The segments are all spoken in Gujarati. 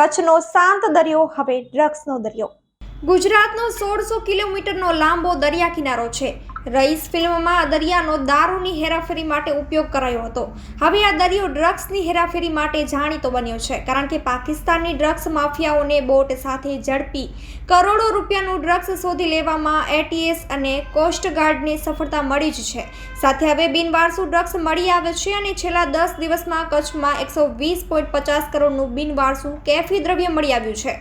કચ્છનો શાંત દરિયો હવે ડ્રગ્સનો દરિયો. ગુજરાતનો સોળસો કિલોમીટરનો લાંબો દરિયા કિનારો છે. રઈસ ફિલ્મમાં દરિયાનો દારૂની હેરાફેરી માટે ઉપયોગ કરાયો હતો. હવે આ દરિયો ડ્રગ્સની હેરાફેરી માટે જાણીતો બન્યો છે, કારણ કે પાકિસ્તાનની ડ્રગ્સ માફિયાઓને બોટ સાથે ઝડપી કરોડો રૂપિયાનું ડ્રગ્સ શોધી લેવામાં એટીએસ અને કોસ્ટગાર્ડને સફળતા મળી જ છે. સાથે હવે બિનવારસુ ડ્રગ્સ મળી આવે છે અને છેલ્લા દસ દિવસમાં કચ્છમાં એકસો વીસ પોઈન્ટ પચાસ કરોડનું બિનવારસુ કેફી દ્રવ્ય મળી આવ્યું છે.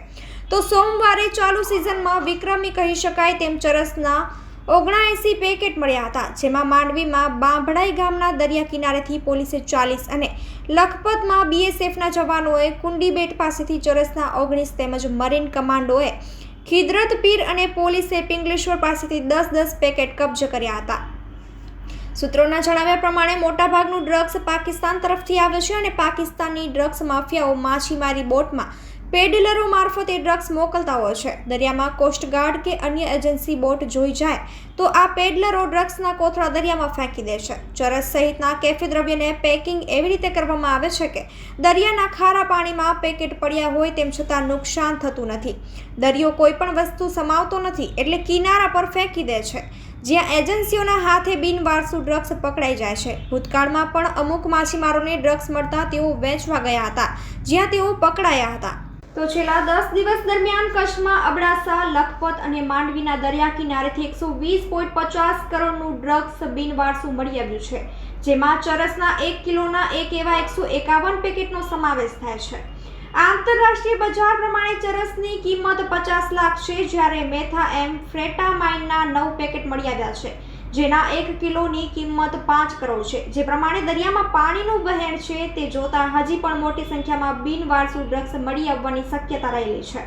તો સોમવારે ચાલુ સિઝનમાં વિક્રમી કહી શકાય તેમ ચરસના ઓગણએંસી પેકેટ મળ્યા હતા, જેમાં માંડવીમાં બાંભડાઈ ગામના દરિયા કિનારેથી પોલીસે ચાલીસ અને લખપતમાં બીએસએફના જવાનોએ કુંડીબેટ પાસેથી ચોરસના ઓગણીસ તેમજ મરીન કમાન્ડોએ ખિદરત પીર અને પોલીસે પિંગલેશ્વર પાસેથી દસ દસ પેકેટ કબજે કર્યા હતા. સૂત્રોના જણાવ્યા પ્રમાણે, મોટાભાગનું ડ્રગ્સ પાકિસ્તાન તરફથી આવે છે અને પાકિસ્તાની ડ્રગ્સ માફિયાઓ માછીમારી બોટમાં પેડલરો મારફતે ડ્રગ્સ મોકલતા હોય છે. દરિયામાં કોસ્ટગાર્ડ કે અન્ય એજન્સી બોટ જોઈ જાય તો આ પેડલરો ડ્રગ્સના કોથળા દરિયામાં ફેંકી દે છે. ચરસ સહિતના કેફી દ્રવ્યને પેકિંગ એવી રીતે કરવામાં આવે છે કે દરિયાના ખારા પાણીમાં પેકેટ પડ્યા હોય તેમ છતાં નુકસાન થતું નથી. દરિયો કોઈ પણ વસ્તુ સમાવતો નથી એટલે કિનારા પર ફેંકી દે છે. જ્યાં એજન્સીઓના હાથે બિનવારસુ ડ્રગ્સ પકડાઈ જાય છે. ભૂતકાળમાં પણ અમુક માછીમારોને ડ્રગ્સ મળતા તેઓ વેચવા ગયા હતા, જ્યાં તેઓ પકડાયા હતા. તો છેલ્લા દસ દિવસ દરમિયાન કચ્છમાં અબડાસા, લખપત અને માંડવીના દરિયા કિનારેથી એકસો વીસ પોઈન્ટ પચાસ કરોડનું ડ્રગ્સ બિનવારસુ મળી આવ્યું છે, જેમાં ચરસના એક કિલોના એક એવા એકસો એકાવન પેકેટનો સમાવેશ થાય છે. આંતરરાષ્ટ્રીય બજાર પ્રમાણે ચરસની કિંમત પચાસ લાખ છે, જ્યારે મેથા એમ ફ્રેટામાઇનના નવ પેકેટ મળી આવ્યા છે. જેના એક કિલોની કિંમત પાંચ કરોડ છે. જે પ્રમાણે દરિયામાં પાણીનું વહેણ છે, તે જોતા હજી પણ મોટી સંખ્યામાં બિનવારસુ ડ્રગ્સ મળી આવવાની શક્યતા રહેલી છે.